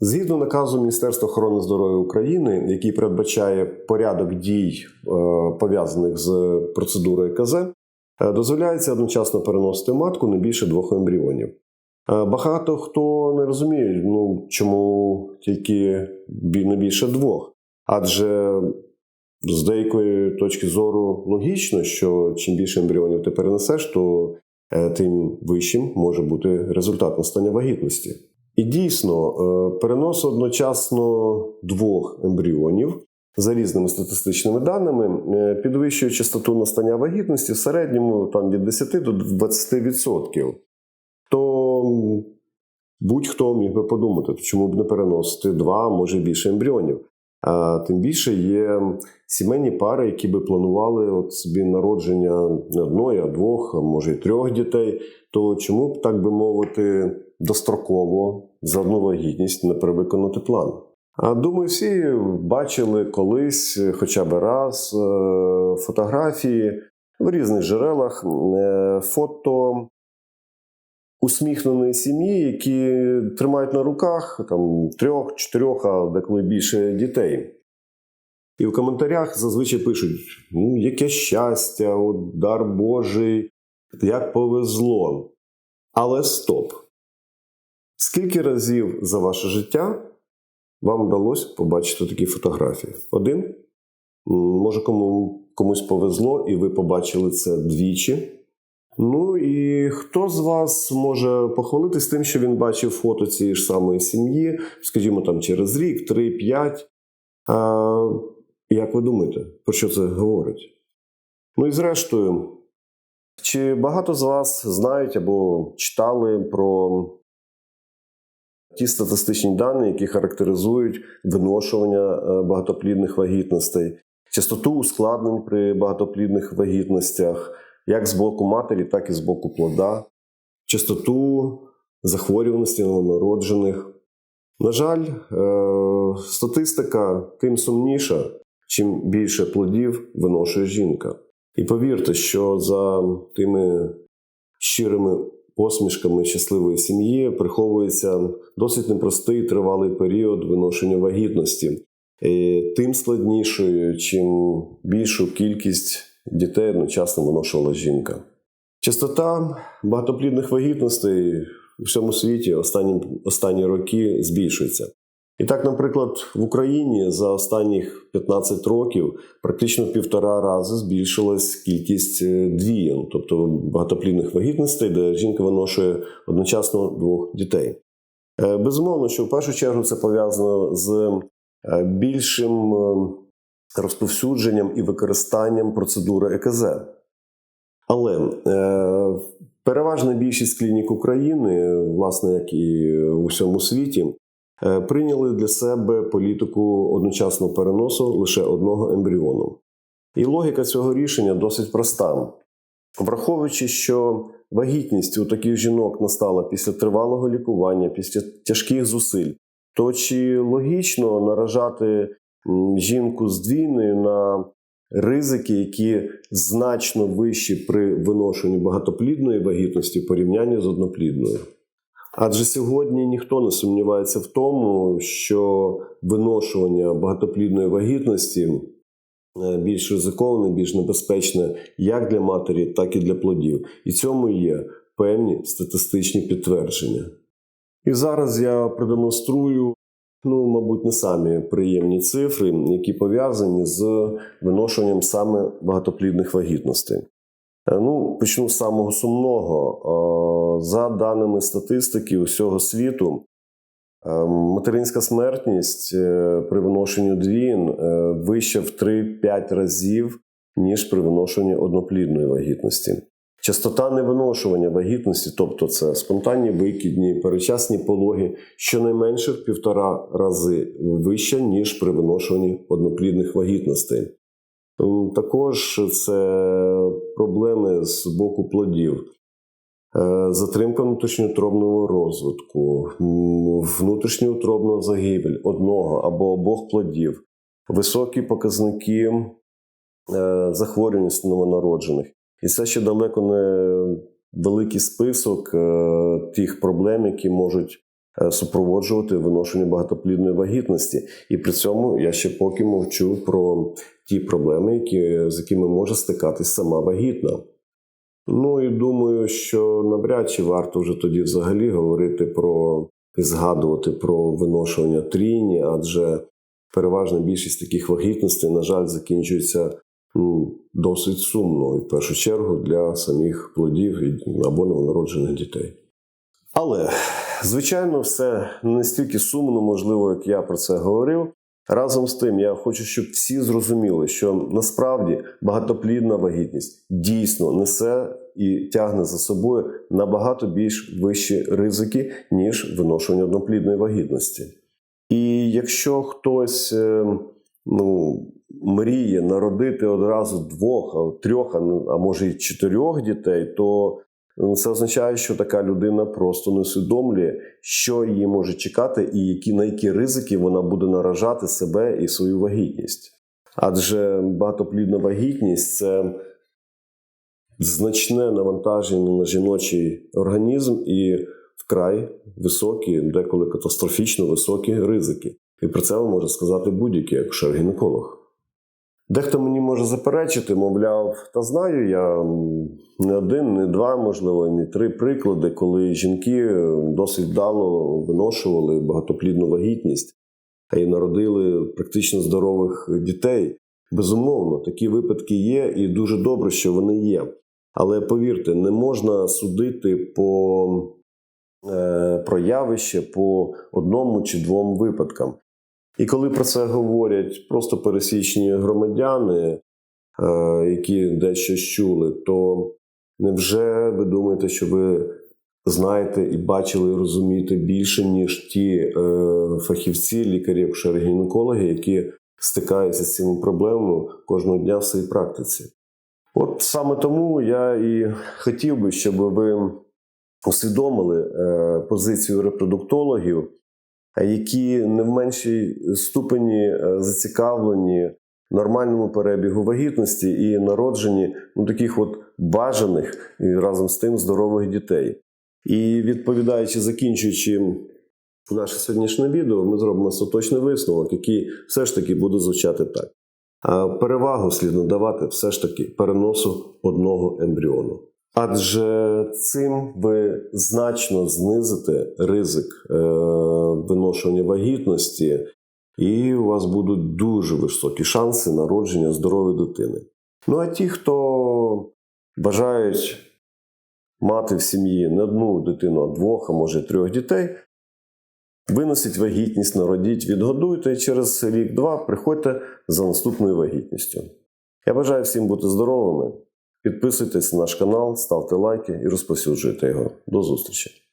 Згідно наказу Міністерства охорони здоров'я України, який передбачає порядок дій, е, пов'язаних з процедурою КЗ, е, дозволяється одночасно переносити матку не більше двох ембріонів. Е, Багато хто не розуміє, ну чому тільки не більше двох. Адже з деякої точки зору логічно, що чим більше ембріонів ти перенесеш, то тим вищим може бути результат настання вагітності. І дійсно, е, перенос одночасно двох ембріонів за різними статистичними даними е, підвищує частоту настання вагітності в середньому там, від 10 до 20%. То будь-хто міг би подумати, чому б не переносити два, може більше ембріонів. А тим більше є сімейні пари, які би планували от собі народження одної, а двох, може й трьох дітей. То чому б так би мовити, достроково за одну вагітність не перевиконати план? А думаю, всі бачили колись, хоча б раз, е, фотографії в різних джерелах, е, фото усміхненої сім'ї, які тримають на руках там трьох, чотирьох, а деколи більше дітей. І в коментарях зазвичай пишуть: ну, яке щастя, от дар Божий, як повезло. Але стоп. Скільки разів за ваше життя вам вдалося побачити такі фотографії? Один? Може, кому, комусь повезло, і ви побачили це двічі. Ну і хто з вас може похвалитись тим, що він бачив фото цієї ж самої сім'ї, скажімо, там через рік, три, п'ять. Як ви думаєте, про що це говорить? Ну і зрештою, чи багато з вас знають або читали про ті статистичні дані, які характеризують виношування е, багатоплідних вагітностей, частоту ускладнень при багатоплідних вагітностях, як з боку матері, так і з боку плода, частоту захворюваності новонароджених. На жаль, е, статистика тим сумніша, чим більше плодів виношує жінка. І повірте, що за тими щирими посмішками щасливої сім'ї приховується досить непростий тривалий період виношення вагітності. Тим складнішою, чим більшу кількість дітей одночасно виношувала жінка. Частота багатоплідних вагітностей у всьому світі останні, останні роки збільшується. І так, наприклад, в Україні за останніх 15 років практично в півтора рази збільшилась кількість е, двієн, тобто багатоплідних вагітностей, де жінка виношує одночасно двох дітей. Е, Безумовно, що в першу чергу це пов'язано з е, більшим розповсюдженням і використанням процедури ЕКЗ. Але переважна більшість клінік України, власне, як і у всьому світі, прийняли для себе політику одночасного переносу лише одного ембріону. І логіка цього рішення досить проста. Враховуючи, що вагітність у таких жінок настала після тривалого лікування, після тяжких зусиль, то чи логічно наражати жінку з двійною на ризики, які значно вищі при виношенні багатоплідної вагітності в порівнянні з одноплідною? Адже сьогодні ніхто не сумнівається в тому, що виношування багатоплідної вагітності е, більш ризиковане, більш небезпечне як для матері, так і для плодів. І цьому є певні статистичні підтвердження. І зараз я продемонструю, ну, мабуть, не самі приємні цифри, які пов'язані з виношенням саме багатоплідних вагітностей. Е, Ну, почну з самого сумного. Е, За даними статистики усього світу, е, материнська смертність при виношенні двін вища в 3-5 разів, ніж при виношенні одноплідної вагітності. Частота невиношування вагітності, тобто це спонтанні викидні, перечасні пологи, щонайменше в півтора рази вища, ніж при виношуванні одноплідних вагітностей. Також це проблеми з боку плодів. Е, Затримка внутрішньоутробного розвитку, внутрішньоутробна загибель одного або обох плодів, високі показники е, захворюваності новонароджених. І це ще далеко не великий список е, тих проблем, які можуть супроводжувати виношення багатоплідної вагітності. І при цьому я ще поки мовчу про ті проблеми, які, з якими може стикатись сама вагітна. Ну і думаю, що навряд чи варто вже тоді взагалі говорити про і згадувати про виношування трійні, адже переважна більшість таких вагітностей, на жаль, закінчується ну, досить сумно, і в першу чергу для самих плодів або новонароджених дітей. Але, звичайно, все не настільки сумно, можливо, як я про це говорив. Разом з тим, я хочу, щоб всі зрозуміли, що насправді багатоплідна вагітність дійсно несе і тягне за собою набагато більш вищі ризики, ніж виношування одноплідної вагітності. І якщо хтось е, ну, мріє народити одразу двох, трьох, а може й чотирьох дітей, то це означає, що така людина просто не усвідомлює, що її може чекати, і які, на які ризики вона буде наражати себе і свою вагітність. Адже багатоплідна вагітність це значне навантаження на жіночий організм і вкрай високі, деколи катастрофічно високі ризики. І про це вам може сказати будь-який акушер-гінеколог. Дехто мені може заперечити, мовляв, та знаю я не один, не два, можливо, не три приклади, коли жінки досить вдало виношували багатоплідну вагітність й народили практично здорових дітей. Безумовно, такі випадки є, і дуже добре, що вони є. Але повірте, не можна судити по е, про явище по одному чи двом випадкам. І коли про це говорять просто пересічні громадяни, е, які дещо чули, то невже ви думаєте, що ви знаєте і бачили, і розумієте більше, ніж ті е, фахівці, лікарі, акушери-гінекологи, які стикаються з цими проблемами кожного дня в своїй практиці? От саме тому я і хотів би, щоб ви усвідомили е, позицію репродуктологів, які не в меншій ступені е, зацікавлені нормальному перебігу вагітності і народженні ну, таких от бажаних і разом з тим здорових дітей. І відповідаючи, закінчуючи наше сьогоднішнє відео, ми зробимо остаточний висновок, який все ж таки буде звучати так. Перевагу слід надавати все ж таки переносу одного ембріону. Адже цим ви значно знизите ризик е, виношування вагітності, і у вас будуть дуже високі шанси народження здорової дитини. Ну а ті, хто бажають мати в сім'ї не одну дитину, а двох, а може трьох дітей, виносіть вагітність, народіть, відгодуйте і через рік-два приходьте за наступною вагітністю. Я бажаю всім бути здоровими. Підписуйтесь на наш канал, ставте лайки і розповсюджуйте його. До зустрічі!